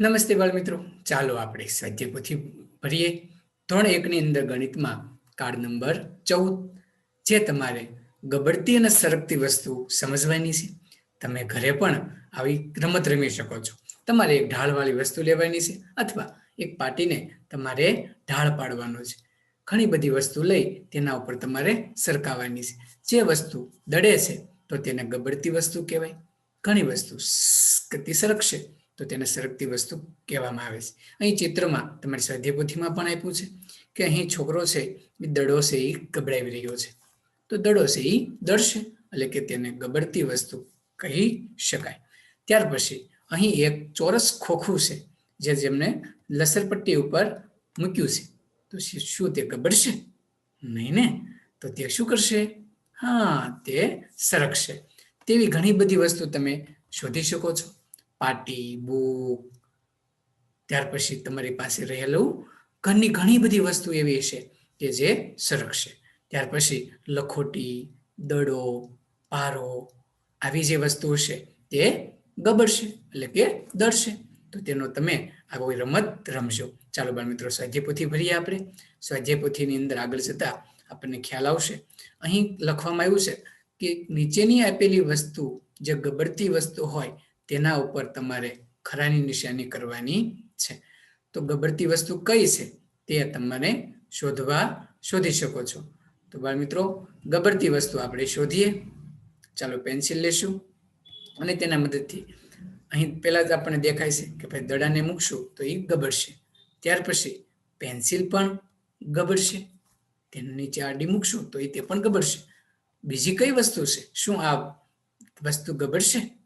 નમસ્તે બાળમિત્રો. ચાલો આપણે સ્વાધ્યાય પોથી ભરીએ. ધોરણ એકની અંદર ગણિતમાં કાર્ડ નંબર ચૌદ, જે તમારે ગબડતી અને સરકતી વસ્તુ સમજવાની છે. તમે ઘરે પણ આવી રમત રમી શકો છો. તમારે એક ઢાળવાળી વસ્તુ લેવાની છે અથવા એક પાટીને તમારે ઢાળ પાડવાનો છે. ઘણી બધી વસ્તુ લઈ તેના ઉપર તમારે સરકાવવાની છે. જે વસ્તુ દડે છે તો તેને ગબડતી વસ્તુ કહેવાય. ઘણી વસ્તુ ગતિ સરકશે તો તેને સરકતી વસ્તુ કહેવામાં આવે છે. અહીં ચિત્રમાં તમારી સ્વાધ્યાય પોથીમાં પણ આપ્યું છે કે અહીં છોકરો છે એ દડો છે એ ગબડાવી રહ્યો છે. તો દડો છે એ દડશે એટલે કે તેને ગબડતી વસ્તુ કહી શકાય. ત્યાર પછી અહીં એક ચોરસ ખોખું છે જે જેમને લસરપટ્ટી ઉપર મૂક્યું છે. તો શું તે ગબડશે? નહીં ને? તો તે શું કરશે? હા, તે સરકશે. તેવી ઘણી બધી વસ્તુ તમે શોધી શકો છો. પાટી બુક ત્યાર પછી તમારી પાસે રહેલું ઘરની ઘણી બધી વસ્તુ એવી છે કે જે સંરક્ષે ત્યાર પછી લખોટી, દડો, પારો આવી જે વસ્તુઓ છે તે ગબડશે એટલે કે દડશે. તો તેનો તમે આ કોઈ રમત રમજો. ચાલો બાળ મિત્રો સ્વાધ્યાય ભરીએ આપણે. સ્વાધ્યાય અંદર આગળ જતા આપણને ખ્યાલ આવશે. અહીં લખવામાં આવ્યું છે કે નીચેની આપેલી વસ્તુ, જે ગબડતી વસ્તુ હોય તેના ઉપર તમારે ખરાની નિશાની કરવાની છે. તો ગબડતી વસ્તુ કઈ છે? તે તમારે શોધવા, શોધી શકો છો. તો બાળ મિત્રો ગબડતી વસ્તુ આપણે શોધીએ. ચાલો પેન્સિલ લેશું અને તેના મદદથી. અહીં પહેલા જ આપણને દેખાય છે કે ભાઈ દડાને મૂકશું તો એ ગબડશે. ત્યાર પછી પેન્સિલ પણ ગબડશે. તેની નીચે આડી મૂકશું તો એ તે પણ ગબડશે. બીજી કઈ વસ્તુ છે? શું આ વસ્તુ ગબડશે?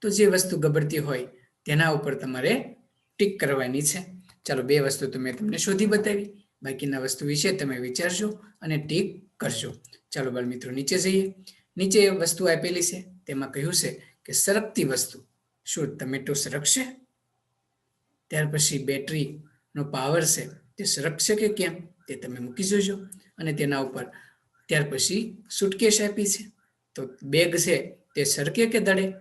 તો જે વસ્તુ ગબડતી હોય તેના ઉપર તમારે ટીક કરવાની છે. ચાલો બે વસ્તુ તો મેં તમને શોધી બતાવી. બાકીના વસ્તુ વિશે તમે વિચારશો અને ટીક કરશો ચાલો બાળ મિત્રો નીચે જઈએ. નીચે વસ્તુ આપેલી છે. તેમાં કહ્યું છે કે સરકતી વસ્તુ. શું ટમેટો સરકશે? ત્યાર પછી બેટરીનો પાવર છે તે સરકશે કે કેમ? તે તમે મૂકી જોજો. અને તેના ઉપર ત્યાર પછી સુટકેશ આપી છે. તો બેગ છે તે સરકે કે દડે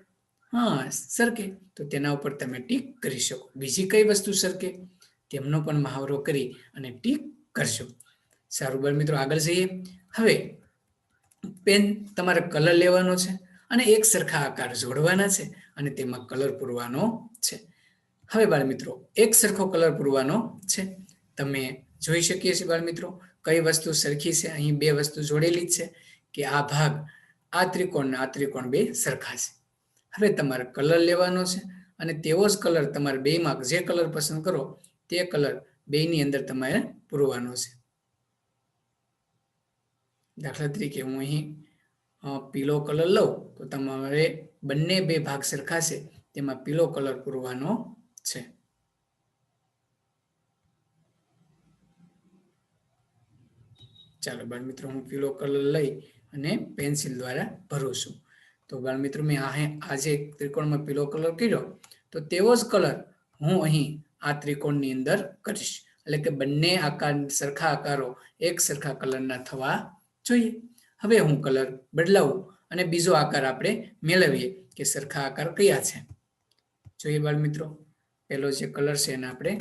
હા, સરકે. તો તેના ઉપર તમે ટીક કરી શકો. બીજી કઈ વસ્તુ સરકે? તેમનો પણ મહાવરો કરી અને ટીક કરશો સારું, બાળ મિત્રો, આગળ જઈએ. હવે, પેન તમારે કલર લેવાનો છે અને એક સરખા આકાર જોડવાના છે અને તેમાં કલર પૂરવાનો છે. હવે, બાળ મિત્રો, એક સરખો કલર પૂરવાનો છે. તમે જોઈ શકીએ છીએ, બાળ મિત્રો, કઈ વસ્તુ સરખી છે? અહીં બે વસ્તુ જોડેલી છે કે આ ભાગ આ ત્રિકોણ આ ત્રિકોણ બે સરખા છે. હવે તમારે કલર લેવાનો છે અને તેવો જ કલર તમારે બેમાં જે કલર પસંદ કરો, તે કલર બેની અંદર તમારે પૂરવાનો છે. દાખલા તરીકે હું અહીં પીલો કલર લઉં, તો તમારે બંને બે ભાગ સરખાશે તેમાં પીલો કલર પૂરવાનો છે. ચાલો બાળ મિત્રો હું પીલો કલર લઈ અને પેન્સિલ દ્વારા ભરું છું. તો બાળ મિત્રો મેં આ આજે ત્રિકોણમાં પીલો કલર કર્યો. તો તેવો જ કલર હું અહીં આ ત્રિકોણની અંદર કરીશ. એટલે કે બંને આકાર, સરખા આકારો એક સરખા કલરના થવા જોઈએ. હવે હું કલર બદલાવું અને બીજો આકાર આપણે મેળવીએ કે સરખા આકાર કયા છે. જોઈએ બાળ મિત્રો પહેલો જે કલર છે એને આપણે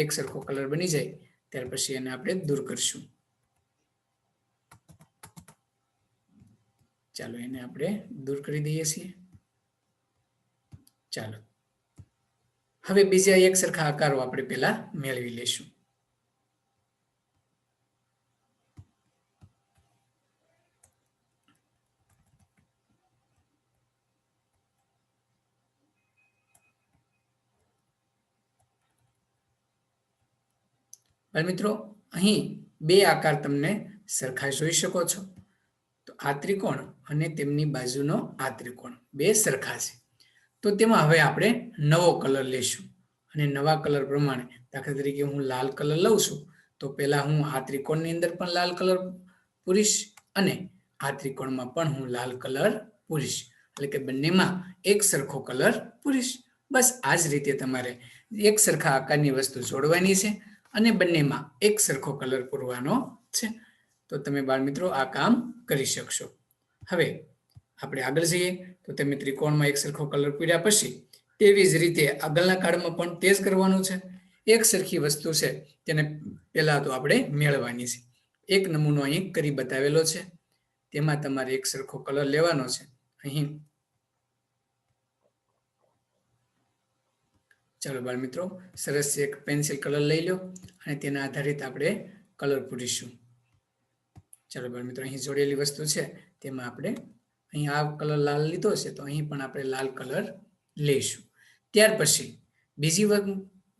એક સરખો કલર બની જાય. ત્યાર પછી એને આપણે દૂર કરશું. ચાલો એને આપણે દૂર કરી દઈએ છીએ. ચાલો. હવે બીજા એક સરખા આકારો આપણે પેલા મેળવી લેશું મિત્રો, અહીં બે આકાર તમને સરખા જોઈ શકો છો. આ ત્રિકોણ અને તેમની બાજુનો આ ત્રિકોણ. બે સરખા છે. તો તેમાં હવે આપણે નવો કલર લેશું. અને નવા કલર પ્રમાણે, દાખલા તરીકે હું લાલ કલર લઉં છું, તો પહેલાં હું આ ત્રિકોણની અંદર પણ લાલ કલર પૂરીશ અને આ ત્રિકોણમાં પણ હું લાલ કલર પૂરીશ. એટલે કે બંનેમાં એક સરખો કલર પૂરીશ. બસ આ જ રીતે તમારે એક સરખા આકારની વસ્તુ જોડવાની છે અને બંનેમાં એક સરખો કલર પૂરવાનો છે. તો તમે બાળ મિત્રો આ કામ કરી શકશો. હવે આપણે આગળ જઈએ. તો તમે ત્રિકોણમાં એક સરખો કલર પીડ્યા પછી તેવી જ રીતે આગળના કાર્ડમાં પણ તે જ કરવાનું છે. એક સરખી વસ્તુ છે તેને પહેલાં તો આપણે મેળવવાની છે. એક નમૂનો અહીં કરી બતાવેલો છે. તેમાં તમારે એક સરખો કલર લેવાનો છે. અહીં. ચાલો બાળ મિત્રો સરસ એક પેન્સિલ કલર લઈ લો અને તેના આધારિત આપણે કલર પૂરીશું. ચાલો બાળ મિત્રો, અહીં જોડેલી વસ્તુ છે, તેમાં આપણે અહીં આ કલર લાલ લીધો છે તો અહીં પણ આપણે લાલ કલર લઈશું. ત્યાર પછી બીજી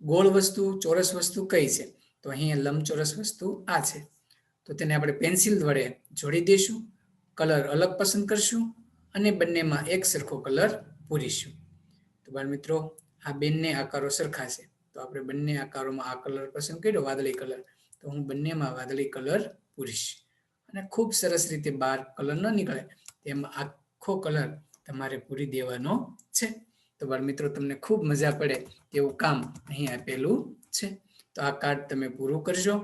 ગોળ વસ્તુ, ચોરસ વસ્તુ કઈ છે? તો અહીં લંબચોરસ વસ્તુ આ છે. તો તેને આપણે પેન્સિલ વડે જોડી દઈશું, કલર અલગ પસંદ કરશું અને બંનેમાં એક સરખો કલર પૂરીશું. તો બાળ મિત્રો, આ બંને આકારો સરખા છે. તો આપણે બંને આકારોમાં આ કલર પસંદ કર્યો, વાદળી કલર. તો હું બંનેમાં વાદળી કલર પૂરીશ. અને ખૂબ સરસ રીતે બહાર કલર ન નીકળે, તેમાં આખો કલર તમારે પૂરી દેવાનો છે. તો બાળ મિત્રો, તમને ખૂબ મજા પડે તેવું કામ અહીં આપેલું છે. તો આ કાર્ડ તમે પૂરું કરજો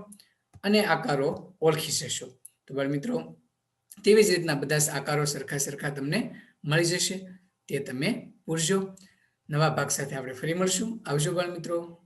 અને આકારો ઓળખી જશો. તો બાળ મિત્રો, તેવી જ રીતના બધા આકારો સરખા સરખા તમને મળી જશે. તે તમે પૂરજો. નવા ભાગ સાથે આપણે ફરી મળશું. આવજો બાળ મિત્રો.